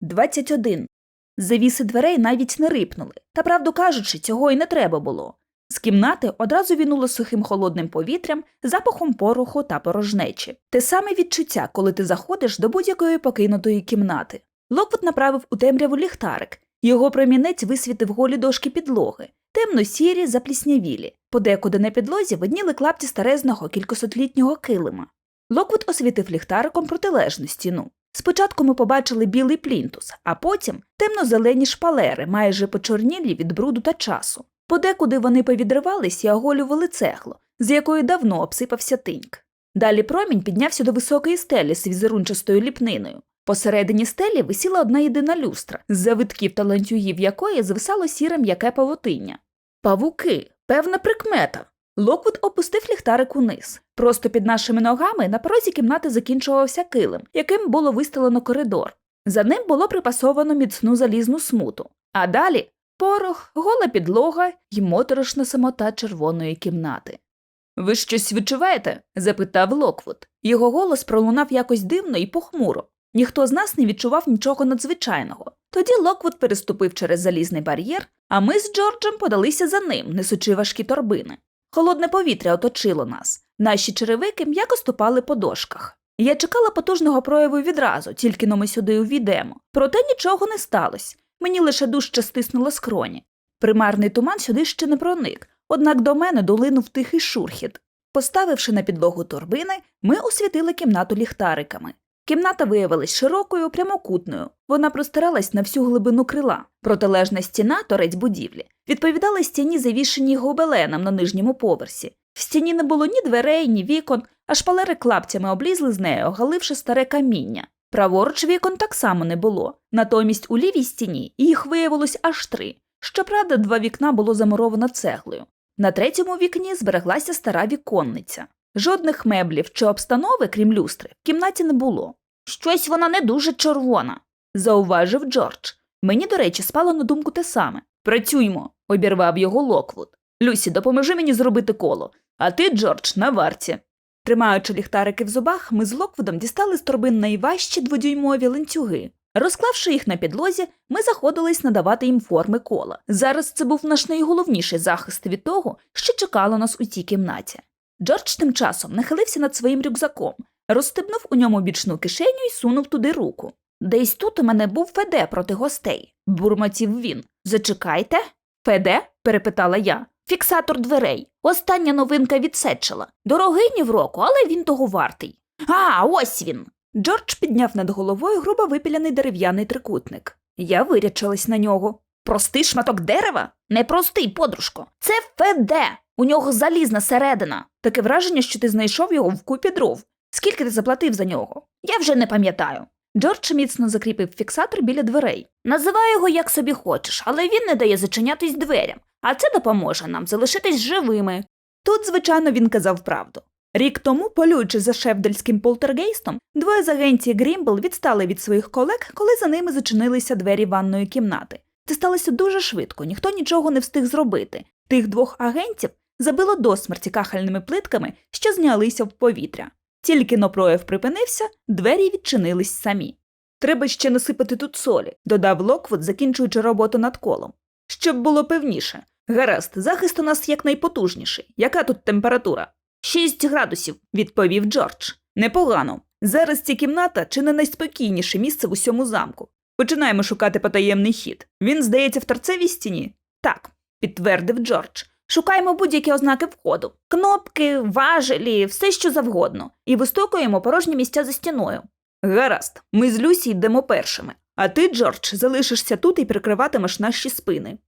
21. Завіси дверей навіть не рипнули, та, правду кажучи, цього й не треба було. З кімнати одразу вінуло сухим холодним повітрям, запахом пороху та порожнечі. Те саме відчуття, коли ти заходиш до будь-якої покинутої кімнати. Локвуд направив у темряву ліхтарик. Його промінець висвітив голі дошки підлоги, темно-сірі, запліснявілі. Подекуди на підлозі видніли клапті старезного кількасотлітнього килима. Локвуд освітив ліхтариком протилежну стіну. Спочатку ми побачили білий плінтус, а потім темно-зелені шпалери, майже почорнілі від бруду та часу. Подекуди вони повідривались і оголювали цегло, з якої давно обсипався тиньк. Далі промінь піднявся до високої стелі з візерунчастою ліпниною. Посередині стелі висіла одна єдина люстра, з завитків та ланцюгів якої звисало сіре м'яке павутиння. Павуки, певна прикмета. Локвуд опустив ліхтарик униз. Просто під нашими ногами на порозі кімнати закінчувався килим, яким було вистелено коридор. За ним було припасовано міцну залізну смуту, а далі порох, гола підлога й моторошна самота червоної кімнати. Ви щось відчуваєте? запитав Локвуд. Його голос пролунав якось дивно і похмуро. Ніхто з нас не відчував нічого надзвичайного. Тоді Локвуд переступив через залізний бар'єр, а ми з Джорджем подалися за ним, несучи важкі торбини. Холодне повітря оточило нас. Наші черевики м'яко ступали по дошках. Я чекала потужного прояву відразу, тільки но ми сюди увійдемо. Проте нічого не сталося. Мені лише дужче стиснуло скроні. Примарний туман сюди ще не проник, однак до мене долинув тихий шурхіт. Поставивши на підлогу торбини, ми освітили кімнату ліхтариками. Кімната виявилась широкою, прямокутною. Вона простиралась на всю глибину крила. Протилежна стіна, торець будівлі, відповідала стіні, завішеній гобеленом на нижньому поверсі. В стіні не було ні дверей, ні вікон, а шпалери клапцями облізли з нею, оголивши старе каміння. Праворуч вікон так само не було. Натомість у лівій стіні їх виявилось аж три. Щоправда, два вікна було замуровано цеглою. На третьому вікні збереглася стара віконниця. Жодних меблів чи обстанови, крім люстри, в кімнаті не було. Щось вона не дуже червона, зауважив Джордж. Мені, до речі, спало на думку те саме. Працюймо, обірвав його Локвуд. Люсі, допоможи мені зробити коло, а ти, Джордж, на варті. Тримаючи ліхтарики в зубах, ми з Локвудом дістали з торбин найважчі дводюймові ланцюги. Розклавши їх на підлозі, ми заходились надавати їм форми кола. Зараз це був наш найголовніший захист від того, що чекало нас у цій кімнаті. Джордж тим часом нахилився над своїм рюкзаком, розстебнув у ньому бічну кишеню і сунув туди руку. Десь тут у мене був Феде проти гостей, бурмотів він. Зачекайте. Феде? перепитала я. Фіксатор дверей. Остання новинка від Сетчела. Дорогий в року, але він того вартий. А, ось він. Джордж підняв над головою грубо випіляний дерев'яний трикутник. Я вирячилась на нього. Простий шматок дерева? Не простий, подружко. Це Феде. У нього залізна середина. Таке враження, що ти знайшов його в купі дров. Скільки ти заплатив за нього? Я вже не пам'ятаю. Джордж міцно закріпив фіксатор біля дверей. Називай його як собі хочеш, але він не дає зачинятись дверям, а це допоможе нам залишитись живими. Тут, звичайно, він казав правду. Рік тому, полюючи за шефдельським полтергейстом, двоє з агенції Грімбл відстали від своїх колег, коли за ними зачинилися двері ванної кімнати. Це сталося дуже швидко, ніхто нічого не встиг зробити. Тих двох агентів забило до смерті кахельними плитками, що знялися в повітря. Тільки но прояв припинився, двері відчинились самі. Треба ще насипати тут солі, додав Локвуд, закінчуючи роботу над колом. Щоб було певніше. Гаразд, захист у нас якнайпотужніший. Яка тут температура? Шість градусів, відповів Джордж. Непогано. Зараз ця кімната чи не найспокійніше місце в усьому замку. Починаємо шукати потаємний хід. Він, здається, в торцевій стіні? Так, підтвердив Джордж. Шукаємо будь-які ознаки входу: кнопки, важелі, все що завгодно, і вистукуємо порожні місця за стіною. Гаразд, ми з Люсі йдемо першими, а ти, Джордж, залишишся тут і прикриватимеш наші спини.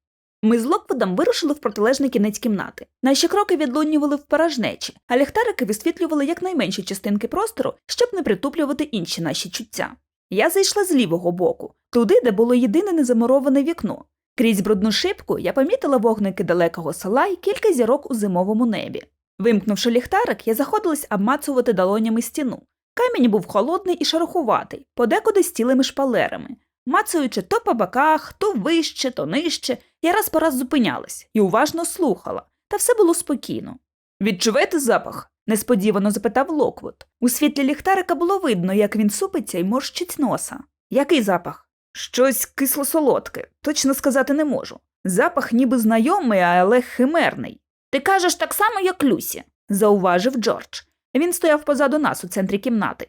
Ми з Локвудом вирушили в протилежний кінець кімнати. Наші кроки відлунювали в порожнечі, а ліхтарики висвітлювали якнайменші частинки простору, щоб не притуплювати інші наші чуття. Я зайшла з лівого боку, туди, де було єдине незамуроване вікно. Крізь брудну шибку я помітила вогники далекого села і кілька зірок у зимовому небі. Вимкнувши ліхтарик, я заходилась обмацувати долонями стіну. Камінь був холодний і шарохуватий, подекуди з цілими шпалерами. Мацаючи то по боках, то вище, то нижче, я раз по раз зупинялась і уважно слухала, та все було спокійно. Відчуваєте запах? несподівано запитав Локвуд. У світлі ліхтарика було видно, як він супиться і морщить носа. Який запах? Щось кисло-солодке, точно сказати не можу. Запах ніби знайомий, але химерний. Ти кажеш так само, як Люсі, зауважив Джордж. Він стояв позаду нас у центрі кімнати.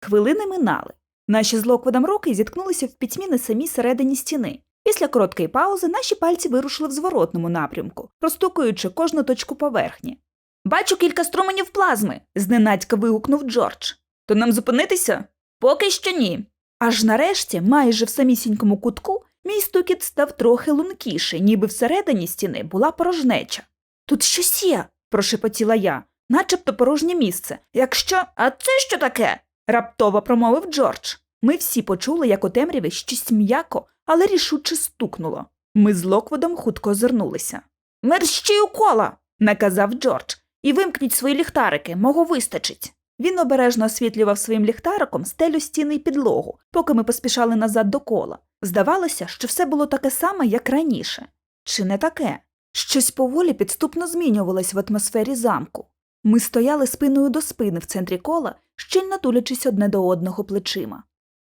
Хвилини минали. Наші з Локводом руки зіткнулися в пітьмі на самій середині стіни. Після короткої паузи наші пальці вирушили в зворотному напрямку, простукуючи кожну точку поверхні. Бачу кілька струменів плазми, зненацька вигукнув Джордж. То нам зупинитися? Поки що ні. Аж нарешті, майже в самісінькому кутку, мій стукіт став трохи лункіший, ніби всередині стіни була порожнеча. Тут щось є, прошепотіла я, начебто порожнє місце. Якщо. А це що таке? раптово промовив Джордж. Ми всі почули, як у темряві щось м'яко, але рішуче стукнуло. Ми з Локводом хутко озирнулися. Мерщій у кола, наказав Джордж, і вимкніть свої ліхтарики, мого вистачить. Він обережно освітлював своїм ліхтариком стелю стіни й підлогу, поки ми поспішали назад до кола. Здавалося, що все було таке саме, як раніше. Чи не таке? Щось поволі підступно змінювалось в атмосфері замку. Ми стояли спиною до спини в центрі кола, щільно тулячись одне до одного плечима.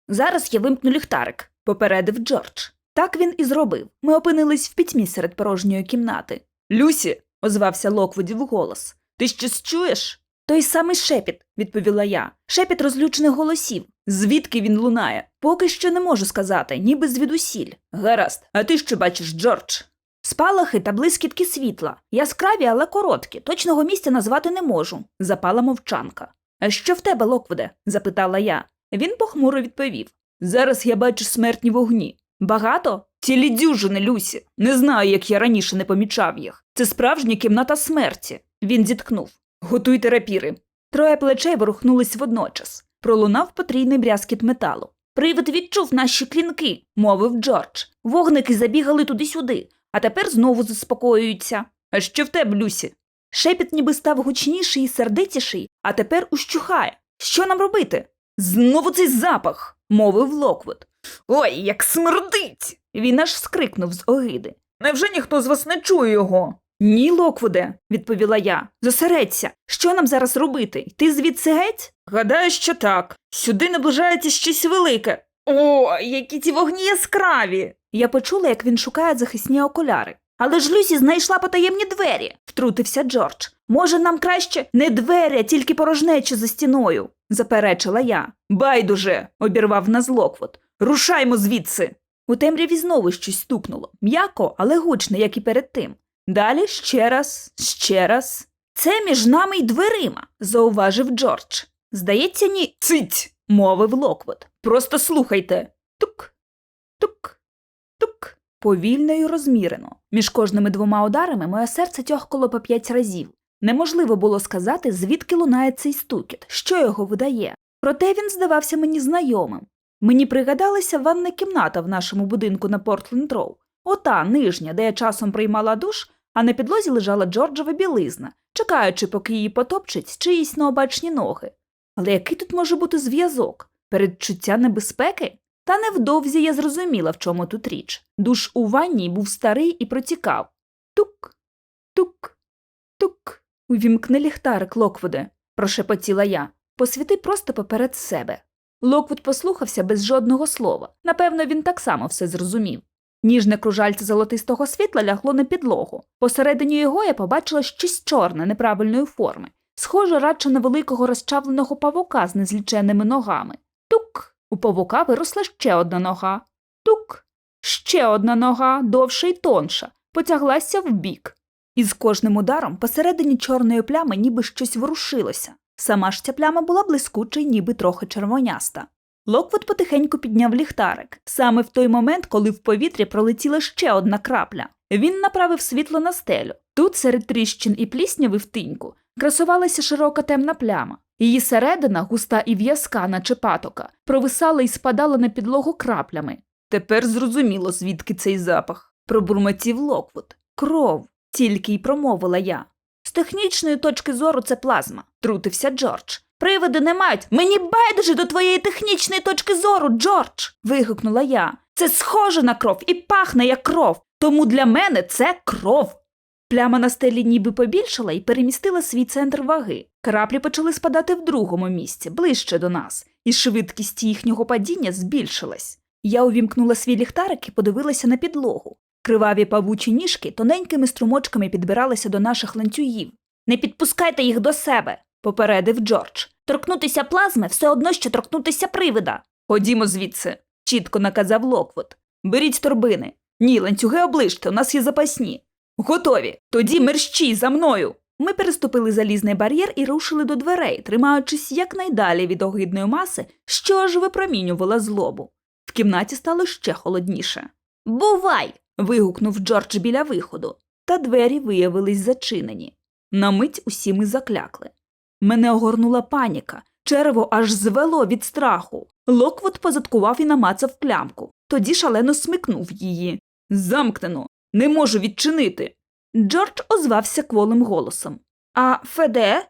Зараз я вимкну ліхтарик, попередив Джордж. Так він і зробив. Ми опинились в пітьмі серед порожньої кімнати. Люсі, озвався Локводів голос. Ти щось чуєш? Той самий шепіт, відповіла я. Шепіт розлючених голосів. Звідки він лунає? Поки що не можу сказати, ніби звідусіль. Гаразд, а ти що бачиш, Джордж? Спалахи та блискітки світла. Яскраві, але короткі. Точного місця назвати не можу. Запала мовчанка. А що в тебе, Локвуде? запитала я. Він похмуро відповів. Зараз я бачу смертні вогні. Багато? Цілі дюжини, Люсі. Не знаю, як я раніше не помічав їх. Це справжня кімната смерті. Він зіткнув. Готуйте рапіри. Троє плечей ворухнулись водночас. Пролунав потрійний брязкіт металу. Привид відчув наші клінки, мовив Джордж. Вогники забігали туди-сюди, а тепер знову заспокоюються. А що в тебе, Люсі? Шепіт ніби став гучніший і сердитіший, а тепер ущухає. Що нам робити? Знову цей запах, мовив Локвуд. Ой, як смердить. Він аж скрикнув з огиди. Невже ніхто з вас не чує його? Ні, Локвуде, відповіла я. Зосередься. Що нам зараз робити? Йти звідси геть? Гадаю, що так. Сюди наближається щось велике. О, які ті вогні яскраві. Я почула, як він шукає захисні окуляри. Але ж Люсі знайшла потаємні двері, втрутився Джордж. Може, нам краще не двері, а тільки порожнечі за стіною, заперечила я. Байдуже, обірвав нас Локвуд. Рушаймо звідси. У темряві знову щось стукнуло. М'яко, але гучно, як і перед тим. Далі ще раз, ще раз. Це між нами й дверима, зауважив Джордж. Здається, ні. Цить, мовив Локвуд. Просто слухайте. Тук, тук, тук. Повільно й розмірено. Між кожними двома ударами моє серце тьохкало по п'ять разів. Неможливо було сказати, звідки лунає цей стукіт, що його видає. Проте він здавався мені знайомим. Мені пригадалася ванна кімната в нашому будинку на Портленд Роу. Ота нижня, де я часом приймала душ, а на підлозі лежала Джорджова білизна, чекаючи, поки її потопчуть чиїсь необачні ноги. Але який тут може бути зв'язок? Передчуття небезпеки? Та невдовзі я зрозуміла, в чому тут річ. Душ у ванні був старий і протікав. Тук, тук, тук. Увімкни ліхтарик, Локвуде, прошепотіла я. Посвіти просто поперед себе. Локвуд послухався без жодного слова. Напевно, він так само все зрозумів. Ніжне кружальце золотистого світла лягло на підлогу. Посередині його я побачила щось чорне неправильної форми, схоже радше на великого розчавленого павука з незліченими ногами. Тук. У павука виросла ще одна нога. Тук. Ще одна нога, довша й тонша, потяглася вбік. І з кожним ударом посередині чорної плями ніби щось ворушилося. Сама ж ця пляма була блискуча й ніби трохи червоняста. Локвуд потихеньку підняв ліхтарик, саме в той момент, коли в повітрі пролетіла ще одна крапля. Він направив світло на стелю. Тут, серед тріщин і плісняви в тиньку, красувалася широка темна пляма. Її середина, густа і в'язка, наче патока, провисала і спадала на підлогу краплями. Тепер зрозуміло, звідки цей запах, пробурмотів Локвуд. Кров, тільки й промовила я. З технічної точки зору це плазма, трутився Джордж. Привиди не мають. Мені байдуже до твоєї технічної точки зору, Джордж. вигукнула я. Це схоже на кров і пахне як кров. Тому для мене це кров. Пляма на стелі ніби побільшала і перемістила свій центр ваги. Краплі почали спадати в другому місці, ближче до нас, і швидкість їхнього падіння збільшилась. Я увімкнула свій ліхтарик і подивилася на підлогу. Криваві павучі ніжки тоненькими струмочками підбиралися до наших ланцюгів. Не підпускайте їх до себе, попередив Джордж. Торкнутися плазми все одно, що торкнутися привида. Ходімо звідси, чітко наказав Локвуд. Беріть торбини. Ні, ланцюги оближте, у нас є запасні. Готові. Тоді мерщій за мною. Ми переступили залізний бар'єр і рушили до дверей, тримаючись якнайдалі від огидної маси, що аж випромінювала злобу. В кімнаті стало ще холодніше. Бувай. вигукнув Джордж біля виходу, та двері виявились зачинені. На мить усі ми заклякли. Мене огорнула паніка, черево аж звело від страху. Локвуд позадкував і намацав клямку, тоді шалено смикнув її. Замкнено, не можу відчинити. Джордж озвався кволим голосом. А Феде?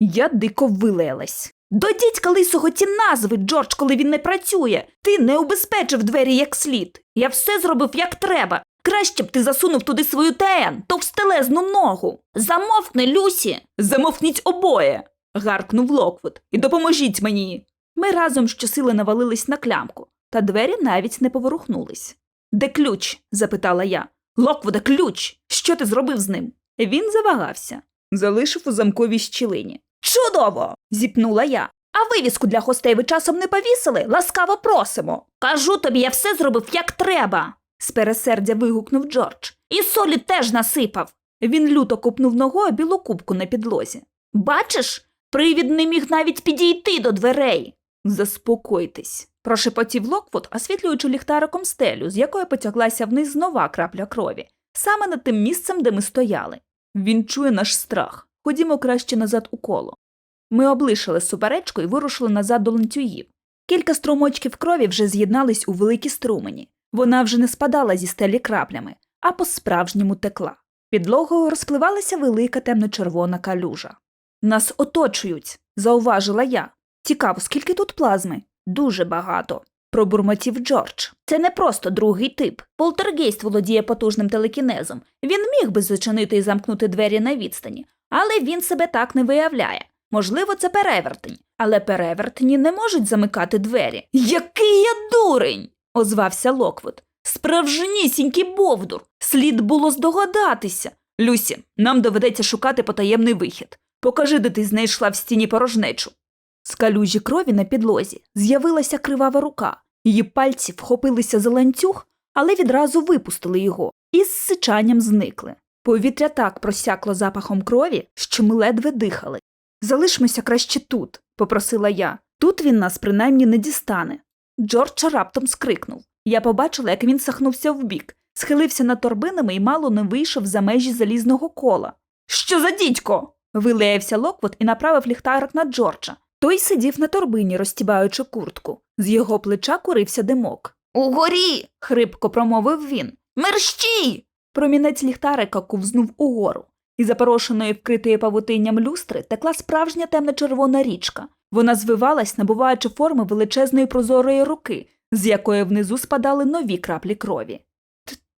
Я дико вилаялась. До дідька лисого ті назви, Джордж, коли він не працює. Ти не убезпечив двері як слід. Я все зробив як треба. Краще б ти засунув туди свою ТН, товстелезну ногу. Замовкни, Люсі. Замовкніть обоє. Гаркнув Локвуд. І допоможіть мені. Ми разом щосили навалились на клямку, та двері навіть не поворухнулись. Де ключ? запитала я. Локвуде, ключ. Що ти зробив з ним? Він завагався, залишив у замковій щілині. Чудово! зіпнула я. А вивіску для гостей ви часом не повісили? Ласкаво просимо. Кажу тобі, я все зробив як треба. з пересердя вигукнув Джордж. І солі теж насипав. Він люто купнув ногою білу кубку на підлозі. Бачиш, привід не міг навіть підійти до дверей. Заспокойтесь, прошепотів Локвуд, освітлюючи ліхтариком стелю, з якої потяглася вниз нова крапля крові, саме над тим місцем, де ми стояли. Він чує наш страх. Ходімо краще назад у коло. Ми облишили суперечку і вирушили назад до ланцюгів. Кілька струмочків крові вже з'єднались у великі струмені. Вона вже не спадала зі стелі краплями, а по-справжньому текла. Підлогою розпливалася велика темно-червона калюжа. Нас оточують, зауважила я. Цікаво, скільки тут плазми? Дуже багато. Пробурмотів Джордж. Це не просто другий тип. Полтергейст володіє потужним телекінезом. Він міг би зачинити і замкнути двері на відстані, але він себе так не виявляє. Можливо, це перевертень, але перевертні не можуть замикати двері. Який я дурень! озвався Локвуд. Справжнісінький бовдур. Слід було здогадатися. Люсі, нам доведеться шукати потаємний вихід. Покажи, де ти знайшла в стіні порожнечу. З калюжі крові на підлозі з'явилася кривава рука. Її пальці вхопилися за ланцюг, але відразу випустили його і з сичанням зникли. Повітря так просякло запахом крові, що ми ледве дихали. Залишмося краще тут, попросила я. Тут він нас принаймні не дістане. Джордж раптом скрикнув. Я побачила, як він сахнувся вбік, схилився над торбинами і мало не вийшов за межі залізного кола. Що за дідько? Вилаявся Локвуд і направив ліхтарик на Джорджа. Той сидів на торбині, розтібаючи куртку. З його плеча курився димок. Угорі. хрипко промовив він. Мерщій. Промінець ліхтарика ковзнув угору. Із запорошеної вкритої павутинням люстри текла справжня темно-червона річка. Вона звивалась, набуваючи форми величезної прозорої руки, з якої внизу спадали нові краплі крові.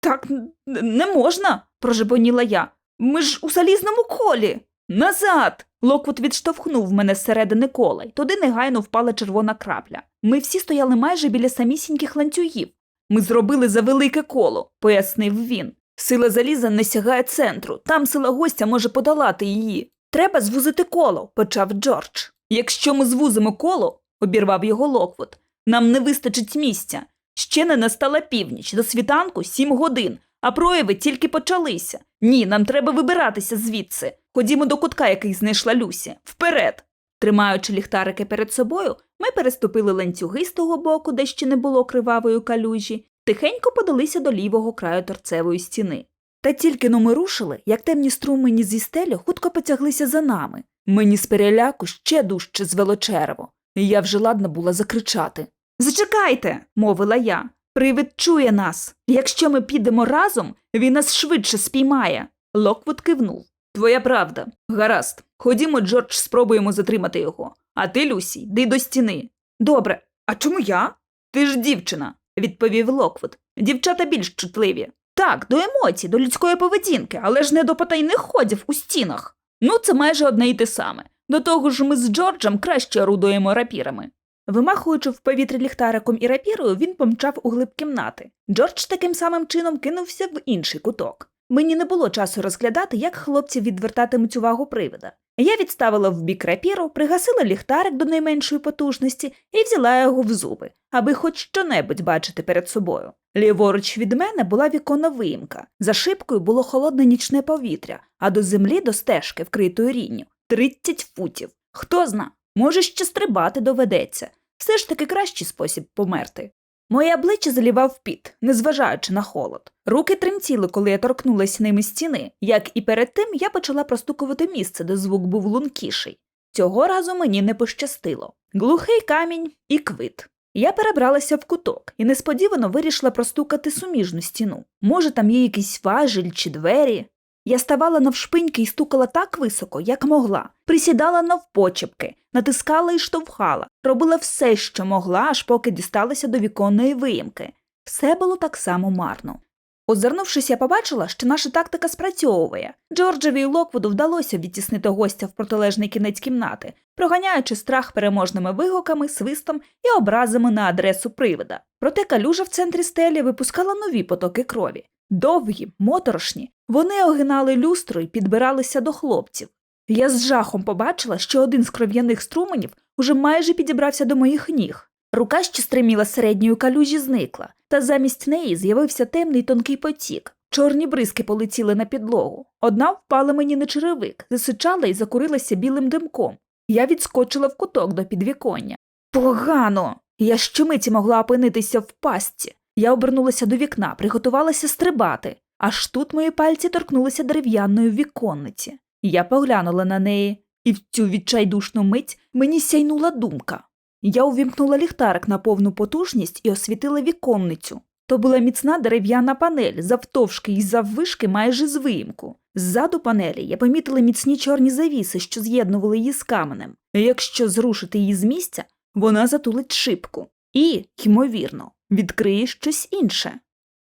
Так не можна, прожебоніла я. Ми ж у залізному колі. Назад. Локвуд відштовхнув мене зсередини кола, й туди негайно впала червона крапля. Ми всі стояли майже біля самісіньких ланцюгів. Ми зробили за велике коло, пояснив він. Сила заліза не сягає центру, там сила гостя може подолати її. Треба звузити коло, почав Джордж. Якщо ми звузимо коло, обірвав його Локвуд, нам не вистачить місця. Ще не настала північ, до світанку сім годин, а прояви тільки почалися. Ні, нам треба вибиратися звідси. Ходімо до кутка, який знайшла Люсі. Вперед. Тримаючи ліхтарики перед собою, ми переступили ланцюги з того боку, де ще не було кривавої калюжі, тихенько подалися до лівого краю торцевої стіни. Та тільки но ми рушили, як темні струмені зі стелі хутко потяглися за нами. Мені з переляку ще дужче звело черево, і я вже ладна була закричати. Зачекайте, мовила я. Привид чує нас. Якщо ми підемо разом, він нас швидше спіймає. Локвуд кивнув. Твоя правда. Гаразд. Ходімо, Джордж, спробуємо затримати його. А ти, Люсі, йди до стіни. Добре. А чому я? Ти ж дівчина, відповів Локвуд. Дівчата більш чутливі. Так, до емоцій, до людської поведінки, але ж не до потайних ходів у стінах. Ну, це майже одне й те саме. До того ж, ми з Джорджем краще орудуємо рапірами. Вимахуючи в повітрі ліхтариком і рапірою, він помчав у глиб кімнати. Джордж таким самим чином кинувся в інший куток. Мені не було часу розглядати, як хлопці відвертатимуть увагу привида. Я відставила в бік рапіру, пригасила ліхтарик до найменшої потужності і взяла його в зуби, аби хоч щонебудь бачити перед собою. Ліворуч від мене була віконна виїмка. За шибкою було холодне нічне повітря, а до землі до стежки, вкритої рінню, 30 футів. Хто зна, може, ще стрибати доведеться. Все ж таки кращий спосіб померти. Моє обличчя залівав піт, незважаючи на холод. Руки тремтіли, коли я торкнулася ними стіни. Як і перед тим, я почала простукувати місце, де звук був лункіший. Цього разу мені не пощастило. Глухий камінь і квит. Я перебралася в куток і несподівано вирішила простукати суміжну стіну. Може, там є якийсь важіль чи двері. Я ставала навшпиньки і стукала так високо, як могла, присідала навпочепки, натискала і штовхала, робила все, що могла, аж поки дісталася до віконної виїмки. Все було так само марно. Озирнувшись, я побачила, що наша тактика спрацьовує. Джорджеві і Локвуду вдалося відтіснити гостя в протилежний кінець кімнати, проганяючи страх переможними вигуками, свистом і образами на адресу привида. Проте калюжа в центрі стелі випускала нові потоки крові. Довгі, моторошні, вони огинали люстру і підбиралися до хлопців. Я з жахом побачила, що один з кров'яних струменів уже майже підібрався до моїх ніг. Рука, що стриміла з середньої калюжі, зникла, та замість неї з'явився темний тонкий потік. Чорні бризки полетіли на підлогу. Одна впала мені на черевик, засичала і закурилася білим димком. Я відскочила в куток до підвіконня. Погано! Я щомиті могла опинитися в пастці. Я обернулася до вікна, приготувалася стрибати. Аж тут мої пальці торкнулися дерев'яної віконниці. Я поглянула на неї, і в цю відчайдушну мить мені сяйнула думка. Я увімкнула ліхтарик на повну потужність і освітила віконницю. То була міцна дерев'яна панель, завтовшки і заввишки майже з виїмку. Ззаду панелі я помітила міцні чорні завіси, що з'єднували її з каменем. Якщо зрушити її з місця, вона затулить шибку. І, ймовірно, відкриє щось інше.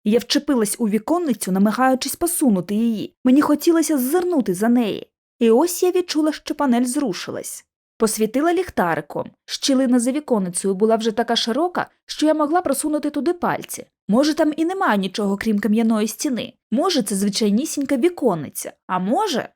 Я вчепилась у віконницю, намагаючись посунути її. Мені хотілося ззирнути за неї. І ось я відчула, що панель зрушилась. Посвітила ліхтариком. Щілина за віконницею була вже така широка, що я могла просунути туди пальці. Може, там і немає нічого, крім кам'яної стіни. Може, це звичайнісінька віконниця. А може.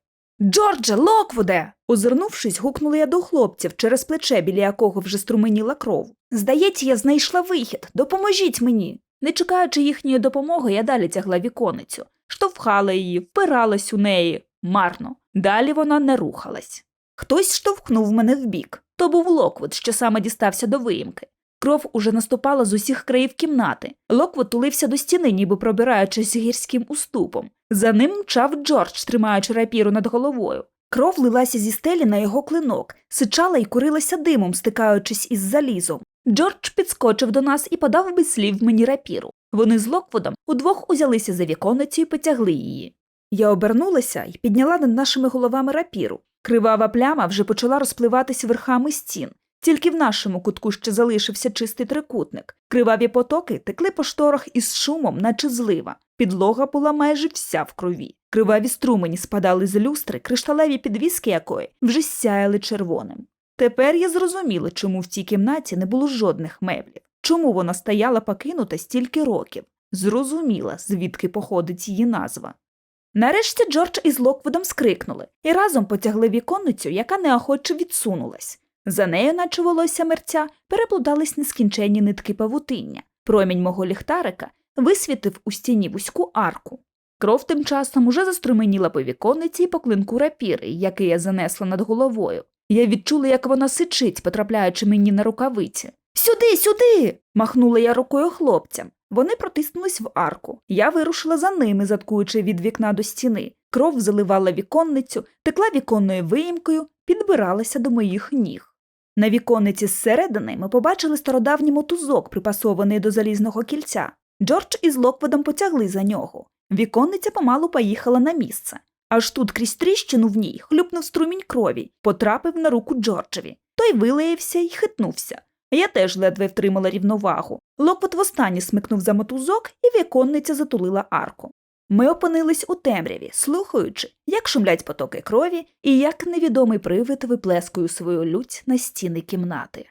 Джордже, Локвуде. Озирнувшись, гукнула я до хлопців через плече, біля якого вже струменіла кров. Здається, я знайшла вихід. Допоможіть мені. Не чекаючи їхньої допомоги, я далі тягла віконницю, штовхала її, впиралась у неї. Марно. Далі вона не рухалась. Хтось штовхнув мене вбік. То був Локвуд, що саме дістався до виїмки. Кров уже наступала з усіх країв кімнати. Локвуд тулився до стіни, ніби пробираючись гірським уступом. За ним мчав Джордж, тримаючи рапіру над головою. Кров лилася зі стелі на його клинок, сичала і курилася димом, стикаючись із залізом. Джордж підскочив до нас і подав без слів мені рапіру. Вони з Локвудом удвох узялися за віконницю і потягли її. Я обернулася і підняла над нашими головами рапіру. Кривава пляма вже почала розпливатись верхами стін. Тільки в нашому кутку ще залишився чистий трикутник. Криваві потоки текли по шторах із шумом, наче злива. Підлога була майже вся в крові. Криваві струмені спадали з люстри, кришталеві підвіски якої вже сяяли червоним. Тепер я зрозуміла, чому в цій кімнаті не було жодних меблів, чому вона стояла покинута стільки років. Зрозуміла, звідки походить її назва. Нарешті Джордж із Локвудом скрикнули і разом потягли віконницю, яка неохоче відсунулась. За нею, наче волосся мерця, переплутались нескінченні нитки павутиння. Промінь мого ліхтарика висвітив у стіні вузьку арку. Кров тим часом уже заструменіла по віконниці і по клинку рапіри, який я занесла над головою. Я відчула, як вона сичить, потрапляючи мені на рукавиці. Сюди, сюди. махнула я рукою хлопцям. Вони протиснулись в арку. Я вирушила за ними, заткуючи від вікна до стіни. Кров заливала віконницю, текла віконною виїмкою, підбиралася до моїх ніг. На віконниці зсередини ми побачили стародавній мотузок, припасований до залізного кільця. Джордж із Локводом потягли за нього. Віконниця помалу поїхала на місце. Аж тут крізь тріщину в ній хлюпнув струмінь крові, потрапив на руку Джорджеві. Той вилаявся і хитнувся. Я теж ледве втримала рівновагу. Локвот востаннє смикнув за мотузок, і віконниця затулила арку. Ми опинились у темряві, слухаючи, як шумлять потоки крові і як невідомий привид виплескує свою лють на стіни кімнати.